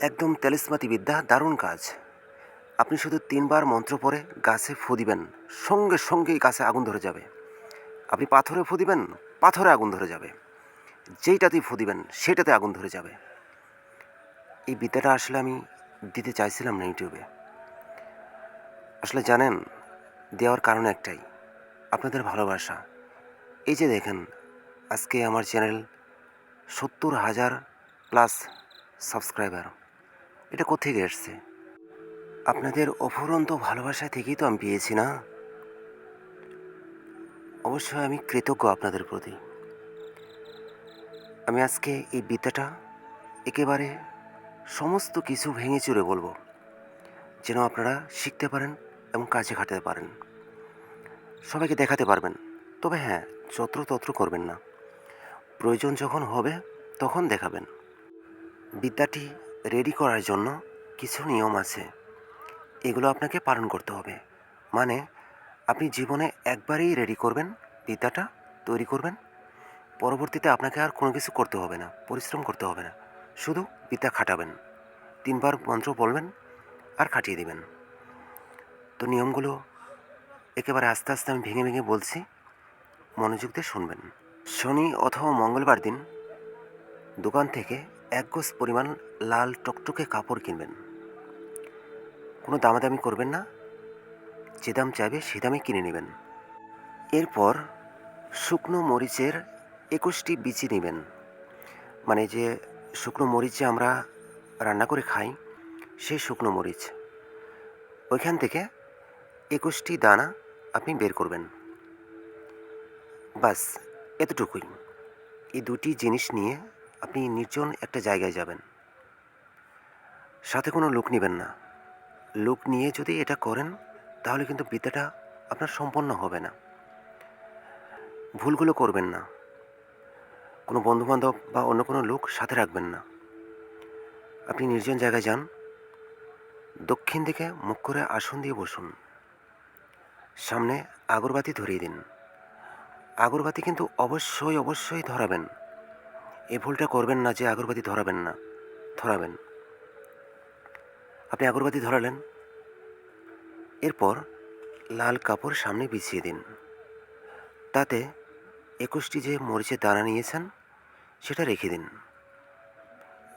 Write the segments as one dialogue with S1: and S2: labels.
S1: একদম তেলিসমাতি বিদ্যা দারুণ কাজ। আপনি শুধু তিনবার মন্ত্র পড়ে গাছে ফু দিবেন, সঙ্গে সঙ্গেই গাছে আগুন ধরে যাবে। আপনি পাথরে ফু দিবেন, পাথরে আগুন ধরে যাবে। যেইটাতেই ফু দিবেন, সেটাতে আগুন ধরে যাবে। এই বিদ্যাটা আসলে আমি দিতে চাইছিলাম না ইউটিউবে। আসলে জানেন, দেওয়ার কারণ একটাই, আপনাদের ভালোবাসা। এই যে দেখেন, আজকে আমার চ্যানেল সত্তর হাজার প্লাস সাবস্ক্রাইবার। এটা কোথেকে এসছে? আপনাদের অফুরন্ত ভালোবাসা থেকেই তো আমি পেয়েছি, না? অবশ্যই আমি কৃতজ্ঞ আপনাদের প্রতি। আমি আজকে এই বিদ্যাটা একেবারে সমস্ত কিছু ভেঙে চুরে বলব, যেন আপনারা শিখতে পারেন এবং কাজে খাটাতে পারেন। সবাইকে দেখাতে পারবেন, তবে হ্যাঁ যত্রতত্র করবেন না। প্রয়োজন যখন হবে, তখন দেখাবেন। বিদ্যাটি রেডি করার জন্য কিছু নিয়ম আছে। এগুলো আপনাকে পালন করতে হবে। মানে আপনি জীবনে একবারেই রেডি করবেন বিদ্যাটা তৈরি করবেন। পরবর্তীতে আপনাকে আর কোনো কিছু করতে হবে না, পরিশ্রম করতে হবে না। শুধু বিদ্যা খাটাবেন। তিনবার মন্ত্র বলবেন আর খাটিয়ে দিবেন। তো নিয়মগুলো একেবারে আস্তে আস্তে আমি ভেঙে ভেঙে বলছি, মনোযোগ দিয়ে শুনবেন। শনি অথবা মঙ্গলবার দিন দোকান থেকে এক গোছ পরিমাণ লাল টকটকে কাপড় কিনবেন। কোনো দামাদামি করবেন না। যে দাম চাইবে সে দামে কিনে নেবেন। এরপর শুকনো মরিচের একুশটি বিচি নেবেন। মানে যে শুকনো মরিচ যে আমরা রান্না করে খাই সেই শুকনো মরিচ। ওইখান থেকে একুশটি দানা আপনি বের করবেন। বাস, এতটুকুই। এই দুটি জিনিস নিয়ে আপনি নির্জন একটা জায়গায় যাবেন। সাথে কোনো লোক নেবেন না। লোক নিয়ে যদি এটা করেন, তাহলে কিন্তু বিদ্যাটা আপনার সম্পন্ন হবে না। ভুলগুলো করবেন না। কোনো বন্ধুবান্ধব বা অন্য কোনো লোক সাথে রাখবেন না। আপনি নির্জন জায়গায় যান। দক্ষিণ দিকে মুখ করে আসন দিয়ে বসুন। সামনে আগরবাতি ধরিয়ে দিন। আগরবাতি কিন্তু অবশ্যই অবশ্যই ধরাবেন। এই ভুলটা করবেন না যে আগরবাতি ধরাবেন না। ধরাবেন। আপনি আগরবাতি ধরালেন। এরপর লাল কাপড় সামনে বিছিয়ে দিন। তাতে একুশটি যে মরিচের দানা নিয়েছেন, সেটা রেখে দিন।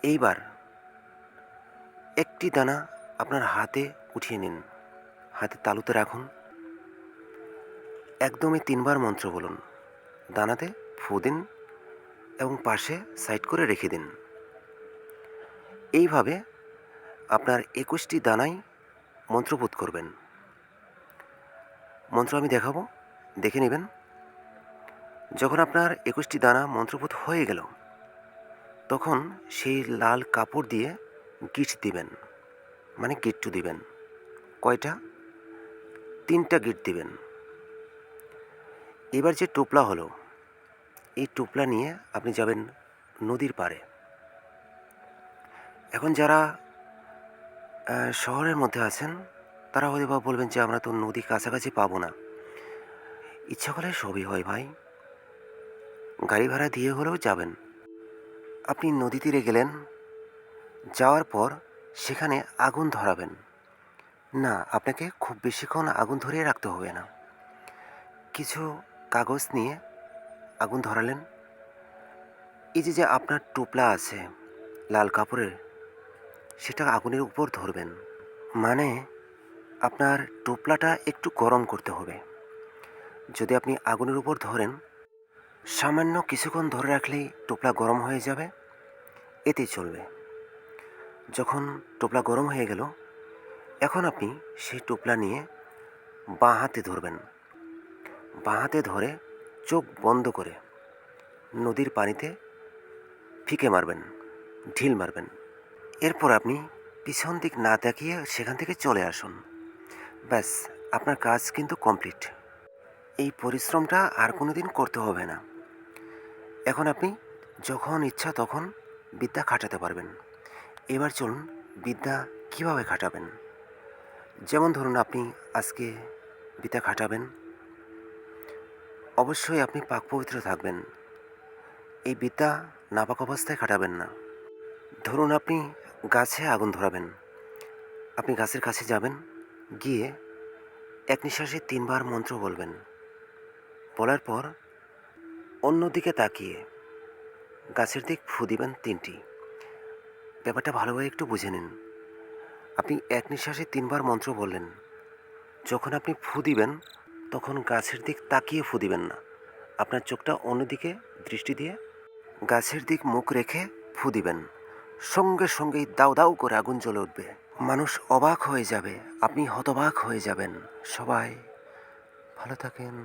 S1: এইবার একটি দানা আপনার হাতে উঠিয়ে নিন। হাতে তালুতে রাখুন। একদমই তিনবার মন্ত্র বলুন। দানাতে ফু দিন। এবং পাশে সাইড করে রেখে দিন। এইভাবে আপনার একুশটি দানাই মন্ত্রপুত করবেন। মন্ত্র আমি দেখাবো, দেখে নেবেন। যখন আপনার একুশটি দানা মন্ত্রপুত হয়ে গেল, তখন সেই লাল কাপড় দিয়ে গিট দিবেন। মানে গিট্টু দিবেন। কয়টা? তিনটা গিট দিবেন। এবার যে টোপলা হলো এই টোপলা নিয়ে আপনি যাবেন নদীর পাড়ে। এখন যারা শহরের মধ্যে আছেন, তারা হয়তো বা বলবেন যে আমরা তো নদী কাছাকাছি পাবো না। ইচ্ছা করলে সবই হয় ভাই। গাড়ি ভাড়া দিয়ে হলেও যাবেন। আপনি নদী তীরে গেলেন, যাওয়ার পর সেখানে আগুন ধরাবেন। না, আপনাকে খুব বেশিক্ষণ আগুন ধরিয়ে রাখতে হবে না। কিছু কাগজ নিয়ে আগুন ধরালেন? এই যে যে আপনার টোপলা আছে, লাল কাপড়ের, সেটা আগুনের উপর ধরবেন। মানে আপনার টোপলাটা একটু গরম করতে হবে। যদি আপনি আগুনের উপর ধরেন, সামান্য কিছুক্ষণ ধরে রাখলেই টোপলা গরম হয়ে যাবে, এতেই চলবে। যখন টোপলা গরম হয়ে গেল, এখন আপনি সেই টোপলা নিয়ে বাঁ হাতে ধরবেন। বাঁ হাতে ধরে চোখ বন্ধ করে নদীর পানিতে ফিকে মারবেন, ঢিল মারবেন। এরপর আপনি পিছন দিক না তাকিয়ে সেখান থেকে চলে আসুন। ব্যাস, আপনার কাজ কিন্তু কমপ্লিট। এই পরিশ্রমটা আর কোনো দিন করতে হবে না। এখন আপনি যখন ইচ্ছা তখন বিদ্যা খাটাতে পারবেন। এবার চলুন বিদ্যা কীভাবে খাটাবেন? যেমন ধরুন আপনি আজকে বিদ্যা খাটাবেন অবশ্যই আপনি পাক পবিত্র থাকবেন। এই বিদ্যা নাপাক অবস্থায় খাটাবেন না। ধরুন আপনি গাছে আগুন ধরাবেন। আপনি গাছের কাছে যাবেন, গিয়ে এক নিঃশ্বাসে তিনবার মন্ত্র বলবেন। বলার পর অন্যদিকে তাকিয়ে গাছের দিক ফু দিবেন তিনটি। ব্যাপারটা ভালোভাবে একটু বুঝে নিন। আপনি এক নিঃশ্বাসে তিনবার মন্ত্র বললেন। যখন আপনি ফু দিবেন তখন গাছের দিক তাকিয়ে ফু দিবেন না। আপনার চোখটা অন্যদিকে দৃষ্টি দিয়ে গাছের দিক মুখ রেখে ফু দিবেন সঙ্গে সঙ্গেই দাও দাও করে আগুন জ্বলে উঠবে। মানুষ অবাক হয়ে যাবে, আপনি হতবাক হয়ে যাবেন। সবাই ভালো থাকেন।